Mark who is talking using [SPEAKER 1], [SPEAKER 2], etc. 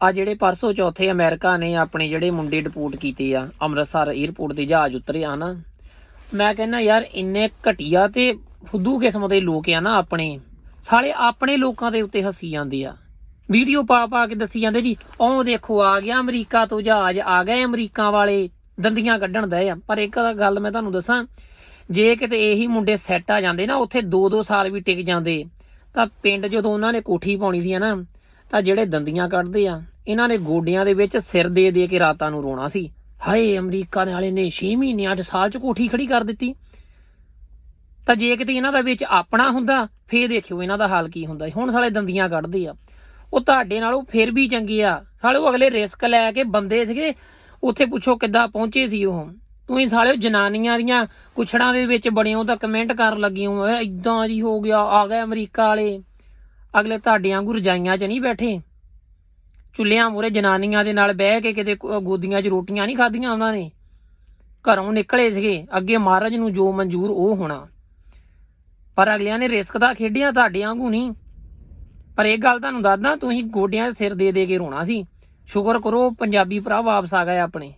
[SPEAKER 1] ਆ ਜਿਹੜੇ ਪਰਸੋਂ ਚੌਥੇ ਅਮਰੀਕਾ ਨੇ ਆਪਣੇ ਜਿਹੜੇ ਮੁੰਡੇ ਡਿਪੋਰਟ ਕੀਤੇ ਆ, ਅੰਮ੍ਰਿਤਸਰ 에ਅਰਪੋਰਟ ਤੇ ਜਹਾਜ਼ ਉਤਰਿਆ ਨਾ, ਮੈਂ ਕਹਿੰਦਾ ਯਾਰ ਇੰਨੇ ਘਟੀਆ ਤੇ ਫੁੱਦੂ ਕਿਸਮ ਦੇ ਲੋਕ ਆ ਨਾ ਆਪਣੇ, ਸਾਲੇ ਆਪਣੇ ਲੋਕਾਂ ਦੇ ਉੱਤੇ ਹੱਸੀ ਜਾਂਦੇ ਆ। ਵੀਡੀਓ ਪਾ ਪਾ ਕੇ ਦੱਸੀ ਜਾਂਦੇ ਜੀ ਉਹ ਦੇਖੋ, ਆ ਗਿਆ ਅਮਰੀਕਾ ਤੋਂ ਜਹਾਜ਼, ਆ ਗਏ ਅਮਰੀਕਾ ਵਾਲੇ, ਦੰਦੀਆਂ ਕੱਢਣ ਦਏ ਆ। ਪਰ ਇੱਕ ਗੱਲ ਮੈਂ ਤੁਹਾਨੂੰ ਦੱਸਾਂ, ਜੇ ਕਿਤੇ ਇਹੀ ਮੁੰਡੇ ਸੈੱਟ ਆ ਜਾਂਦੇ ਨਾ, ਉੱਥੇ 2-2 ਸਾਲ ਵੀ ਟਿਕ ਜਾਂਦੇ, ਤਾਂ ਪਿੰਡ ਜਦੋਂ ਉਹਨਾਂ ਨੇ ਕੋਠੀ ਪਾਉਣੀ ਸੀ ਨਾ ਤਾਂ ਜਿਹੜੇ ਦੰਦੀਆਂ ਕੱਢਦੇ ਆ, ਇਹਨਾਂ ਨੇ ਗੋਡਿਆਂ ਦੇ ਵਿੱਚ ਸਿਰ ਦੇ ਦੇ ਕੇ ਰਾਤਾਂ ਨੂੰ ਰੋਣਾ ਸੀ। ਹਾਏ, ਅਮਰੀਕਾ ਦੇ ਵਾਲੇ ਨੇ 6 ਮਹੀਨਿਆਂ 'ਚ ਸਾਲ ਚ ਕੋਠੀ ਖੜੀ ਕਰ ਦਿੱਤੀ। ਤਾਂ ਜੇ ਕਿਤੇ ਇਹਨਾਂ ਦਾ ਵਿੱਚ ਆਪਣਾ ਹੁੰਦਾ, ਫੇਰ ਦੇਖਿਓ ਇਹਨਾਂ ਦਾ ਹਾਲ ਕੀ ਹੁੰਦਾ। ਹੁਣ ਸਾਲੇ ਦੰਦੀਆਂ ਕੱਢਦੇ ਆ। ਉਹ ਤੁਹਾਡੇ ਨਾਲੋਂ ਫਿਰ ਵੀ ਚੰਗੇ ਆ। ਸਾਲੇ ਉਹ ਅਗਲੇ ਰਿਸਕ ਲੈ ਕੇ ਬੰਦੇ ਸੀਗੇ, ਉੱਥੇ ਪੁੱਛੋ ਕਿੱਦਾਂ ਪਹੁੰਚੇ ਸੀ ਉਹ। ਤੁਸੀਂ ਸਾਲੇ ਜਨਾਨੀਆਂ ਦੀਆਂ ਕੁਛੜਾਂ ਦੇ ਵਿੱਚ ਬਣੇ ਹੋ ਤਾਂ ਕਮੈਂਟ ਕਰਨ ਲੱਗੀ ਹੋ। ਇਦਾਂ ਜੀ ਹੋ ਗਿਆ, ਆ ਗਏ ਅਮਰੀਕਾ ਵਾਲੇ। ਅਗਲੇ ਤੁਹਾਡੇ ਵਾਂਗੂ ਰਜਾਈਆਂ 'ਚ ਨਹੀਂ ਬੈਠੇ। ਚੁੱਲ੍ਹਿਆਂ ਮੂਰੇ ਜਨਾਨੀਆਂ ਦੇ ਨਾਲ ਬਹਿ ਕੇ ਕਿਤੇ ਗੋਦੀਆਂ 'ਚ ਰੋਟੀਆਂ ਨਹੀਂ ਖਾਧੀਆਂ ਉਹਨਾਂ ਨੇ। ਘਰੋਂ ਨਿਕਲੇ ਸੀਗੇ। ਅੱਗੇ ਮਹਾਰਾਜ ਨੂੰ ਜੋ ਮਨਜ਼ੂਰ ਉਹ ਹੋਣਾ। ਪਰ ਅਗਲਿਆਂ ਨੇ ਰਿਸਕ ਤਾਂ ਖੇਡਿਆ ਤੁਹਾਡੇ ਵਾਂਗੂ ਨਹੀਂ। ਪਰ ਇਹ ਗੱਲ ਤੁਹਾਨੂੰ ਦੱਸਦਾ, ਤੁਸੀਂ ਗੋਡਿਆਂ 'ਚ ਸਿਰ ਦੇ ਦੇ ਕੇ ਰੋਣਾ ਸੀ। ਸ਼ੁਕਰ ਕਰੋ ਪੰਜਾਬੀ ਭਰਾ ਵਾਪਸ ਆ ਗਏ ਆਪਣੇ।